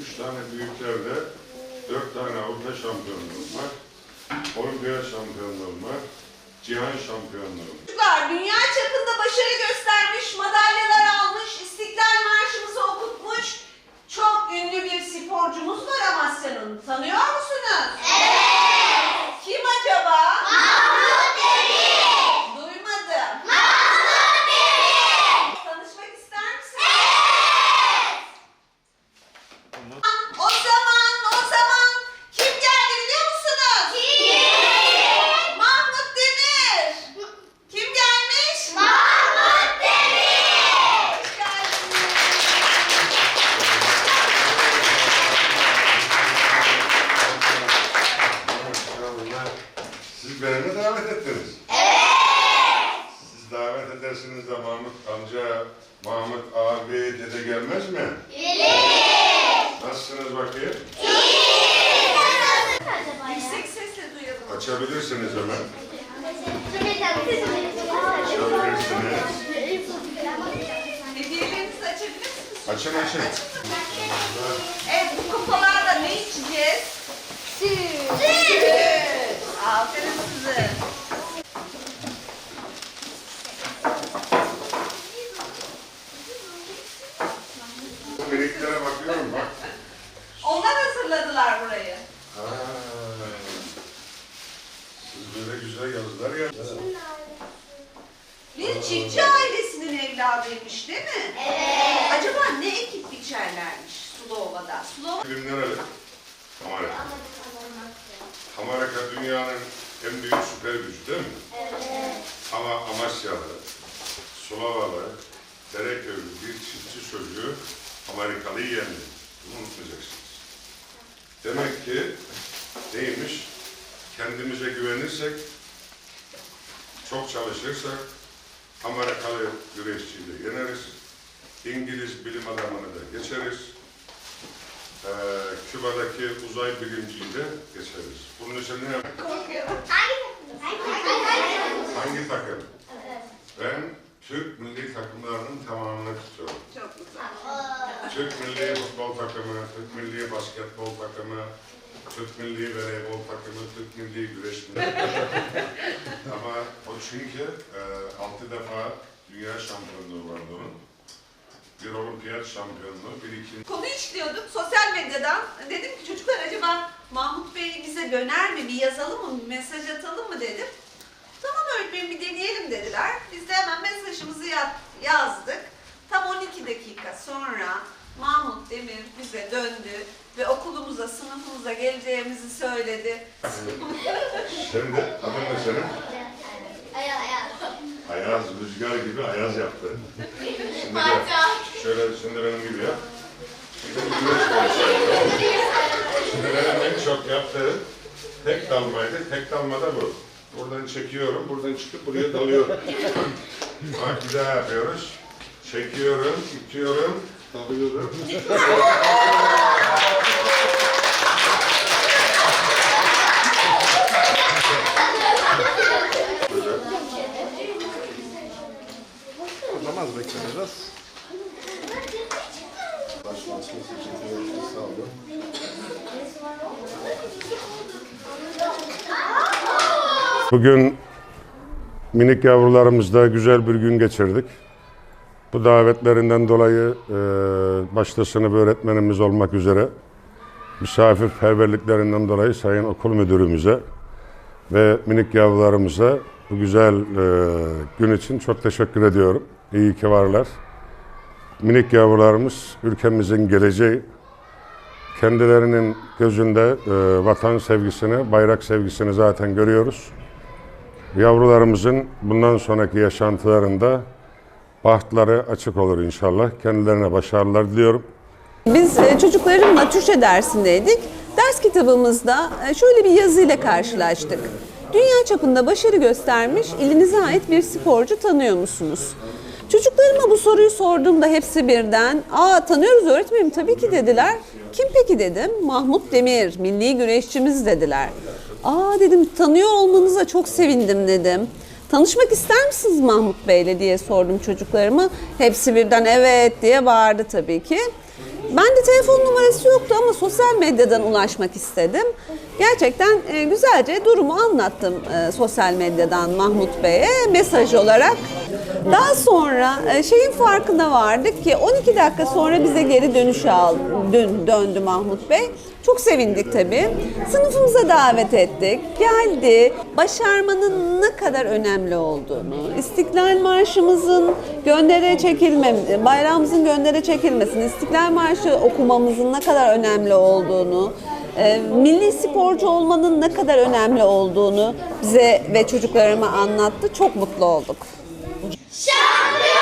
üç tane büyüklerde dört tane Avrupa şampiyonluğum var. Olimpiyat şampiyonluğum var. Cihan şampiyonluğum. Çocuklar dünya çapında başarı göstermiş, madalyalar almış, İstiklal Marşımızı okutmuş çok ünlü bir sporcumuz var Amasya'nın. Tanıyor musunuz? Evet. Kim acaba? Mahmut Demir. Duymadım. Mahmut Demir. Tanışmak ister misiniz? O zaman, o zaman kim geldi biliyor musunuz? Kim? Mahmut Demir. Kim gelmiş? Mahmut Demir. Hoş geldiniz. Maşallah. Siz beni mi davet ettiniz? Evet. Siz davet edersiniz de Mahmut amca, Mahmut abi, dede gelmez mi? Bakayım? Yüksek sesle duyalım. Açabilirsiniz hemen. Açabilirsiniz. Hediyelerinizi açabilir misiniz? Açın açın. Evet bu kupalarla ne içeceğiz? Süt. Aferin size. Bu miriklere bakıyorum hazırladılar burayı. Ha. Siz böyle güzel yazılar ya. Bir çiftçi ailesinin evladıymış değil mi? Evet. Acaba ne ekip biçerlermiş Sulova'da? Sulova Film nereli? Amerika. Amerika dünyanın en büyük süper gücü değil mi? Evet. Ama Amasyalı, Sulavalı, Dereköylü bir çiftçi çocuğu Amerikalı'yı yendi. Bunu unutmayacaksınız. Neymiş? Kendimize güvenirsek, çok çalışırsak Amerikalı güreşçiyi de yeneriz. İngiliz bilim adamını da geçeriz. Ee, Küba'daki uzay bilimciyi de geçeriz. Bunun için ne yap- korkuyorum. Hangi takım? Ben Türk milli takımlarının tamamını tutuyorum. Çok güzel. Türk milli futbol takımı, Türk milli basketbol takımı, Türk milli voleybol takımı, Türk milli güreş Ama o çünkü e, altı defa dünya şampiyonluğu vardı onun. Bir olimpiyat şampiyonluğu, bir ikinci Konu işliyorduk sosyal medyadan. Dedim ki çocuklar acaba Mahmut Bey bize döner mi? Bir yazalım mı? Bir mesaj atalım mı dedim. Tamam öğretmenim bir deneyelim dediler. Biz de hemen mesajımızı ya- yazdık. Tam 12 dakika sonra Mahmut Demir bize döndü ve okulumuza, sınıfımıza geleceğimizi söyledi. Şimdi ne senin? Ayaz, rüzgar gibi ayaz yaptı. Şimdi gel. Şöyle şimdi benim gibi yap. Şimdi benim en çok yaptığım tek dalmaydı. Tek dalmada bu. Buradan çekiyorum, buradan çıkıp buraya dalıyorum. Bak bir daha yapıyoruz. Çekiyorum, itiyorum, dalıyorum. Böyle. Namaz. Bugün minik yavrularımızla güzel bir gün geçirdik. Bu davetlerinden dolayı e, başta sınıf öğretmenimiz olmak üzere misafirperverliklerinden dolayı Sayın Okul Müdürümüze ve minik yavrularımıza bu güzel e, gün için çok teşekkür ediyorum. İyi ki varlar. Minik yavrularımız ülkemizin geleceği. Kendilerinin gözünde e, vatan sevgisini, bayrak sevgisini zaten görüyoruz. Yavrularımızın bundan sonraki yaşantılarında bahtları açık olur inşallah. Kendilerine başarılar diliyorum. Biz e, çocuklarımla Türkçe dersindeydik. Ders kitabımızda e, şöyle bir yazıyla karşılaştık. Dünya çapında başarı göstermiş ilinize ait bir sporcu tanıyor musunuz? Çocuklarıma bu soruyu sorduğumda hepsi birden, ''Aa tanıyoruz öğretmenim tabii ki'' dediler. Kim peki dedim. Mahmut Demir, milli güreşçimiz dediler. Aa dedim tanıyor olmanıza çok sevindim dedim. Tanışmak ister misiniz Mahmut Bey'le diye sordum çocuklarıma. Hepsi birden evet diye bağırdı tabii ki. Ben de telefon numarası yoktu ama sosyal medyadan ulaşmak istedim. Gerçekten e, güzelce durumu anlattım e, sosyal medyadan Mahmut Bey'e mesaj olarak. Daha sonra e, şeyin farkına vardık ki 12 dakika sonra bize geri dönüş al, dön, döndü Mahmut Bey. Çok sevindik tabii. Sınıfımıza davet ettik. Geldi. Başarmanın ne kadar önemli olduğunu, İstiklal Marşımızın göndere çekilmem, bayrağımızın göndere çekilmesini, İstiklal Marşı okumamızın ne kadar önemli olduğunu, e, milli sporcu olmanın ne kadar önemli olduğunu bize ve çocuklarıma anlattı. Çok mutlu olduk. Şampiyon